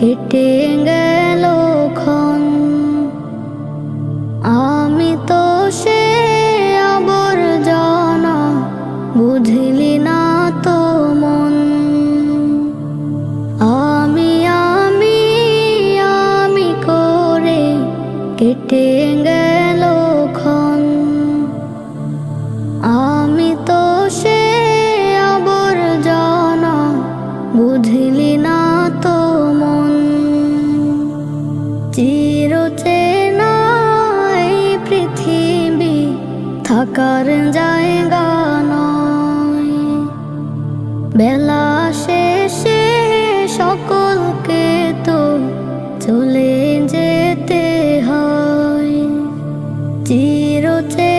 কেটে গেল আমি তো সে আবর্জনা বুঝলি না তো মন। আমি আমি আমি করে কেটে গেল আমি তো চেনাই পৃথিবী থাকার জায়গা নয়। বেলা শেষে সকলকে তো চলে যেতে হয়। চিরচে